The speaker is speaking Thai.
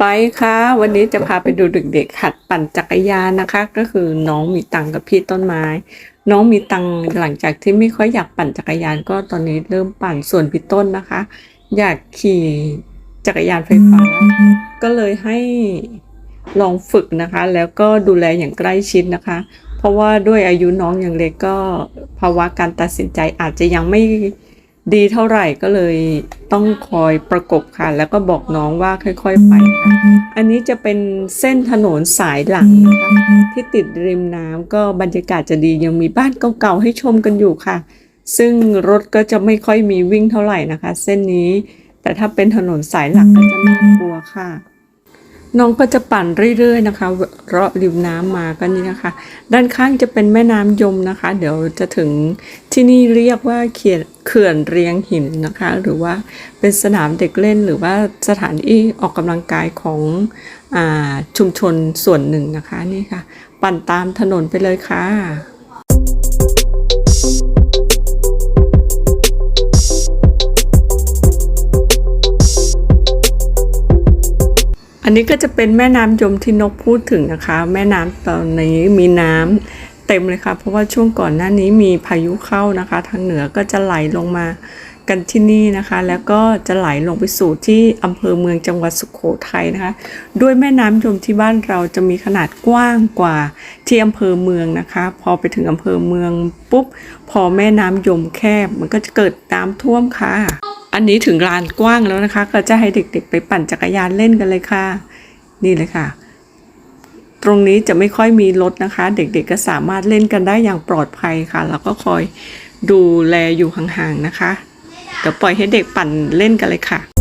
ไปค่ะ วันนี้จะพาไปดูเด็กๆหัดปั่นจักรยานนะคะ ก็คือน้องมีตังกับพี่ต้นไม้ น้องมีตังหลังจากที่ไม่ค่อยอยากปั่นจักรยานก็ตอนนี้เริ่มปั่นส่วนพี่ต้นนะคะ อยากขี่จักรยานไฟฟ้า ก็เลยให้ลองฝึกนะคะ แล้วก็ดูแลอย่างใกล้ชิดนะคะ เพราะว่าด้วยอายุน้องอยังเล็กก็ภาวะการตัดสินใจอาจจะยังไม่ ดีเท่าไหร่ก็เลยต้องคอยประกบค่ะ แล้วก็บอกน้องว่าค่อยๆไปค่ะอันนี้จะเป็นเส้นถนนสายหลังนะคะที่ติดริมน้ำก็บรรยากาศจะดียังมีบ้านเก่าๆให้ชมกันอยู่ค่ะ ซึ่งรถก็จะไม่ค่อยมีวิ่งเท่าไหร่นะคะ เส้นนี้ แต่ถ้าเป็นถนนสายหลักก็จะน่ากลัวค่ะ น้องก็จะปั่นเรื่อยๆนะคะเลาะริมน้ำมาก็นี่นะคะ ด้านข้างจะเป็นแม่น้ำยมนะคะ เดี๋ยวจะถึงที่นี่เรียกว่าเขียนเขื่อนเรียงหินนะคะ หรือว่าเป็นสนามเด็กเล่น หรือว่าสถานที่ออกกำลังกายของอชุมชนส่วนหนึ่งนะคะนี่ค่ะ ปั่นตามถนนไปเลยค่ะ นนี้ก็จะเป็นแม่น้ำยมที่นกพูดถึงนะคะ แม่น้ำตอนนี้มีน้ำเต็มเลยค่ะ เพราะว่าช่วงก่อนหน้านี้มีพายุเข้านะคะ ทางเหนือก็จะไหลลงมากันที่นี่นะคะ แล้วก็จะไหลลงไปสู่ที่อำเภอเมืองจังหวัดสุขโขทัยนะคะ ด้วยแม่น้ำยมที่บ้านเราจะมีขนาดกว้างกว่าที่อำเภอเมืองนะคะ พอไปถึงอำเภอเมืองปุ๊บ พอแม่น้ำยมแคบ มันก็จะเกิดน้ำท่วมค่ะ อันนี้ถึงลานกว้างแล้วนะคะ ก็จะให้เด็กๆ ไปปั่นจักรยานเล่นกันเลยค่ะ นี่เลยค่ะ ตรงนี้จะไม่ค่อยมีรถนะคะ เด็กๆก็สามารถเล่นกันได้อย่างปลอดภัยค่ะ แล้วก็คอยดูแลอยู่ห่างๆนะคะ เดี๋ยวปล่อยให้เด็กปั่นเล่นกันเลยค่ะ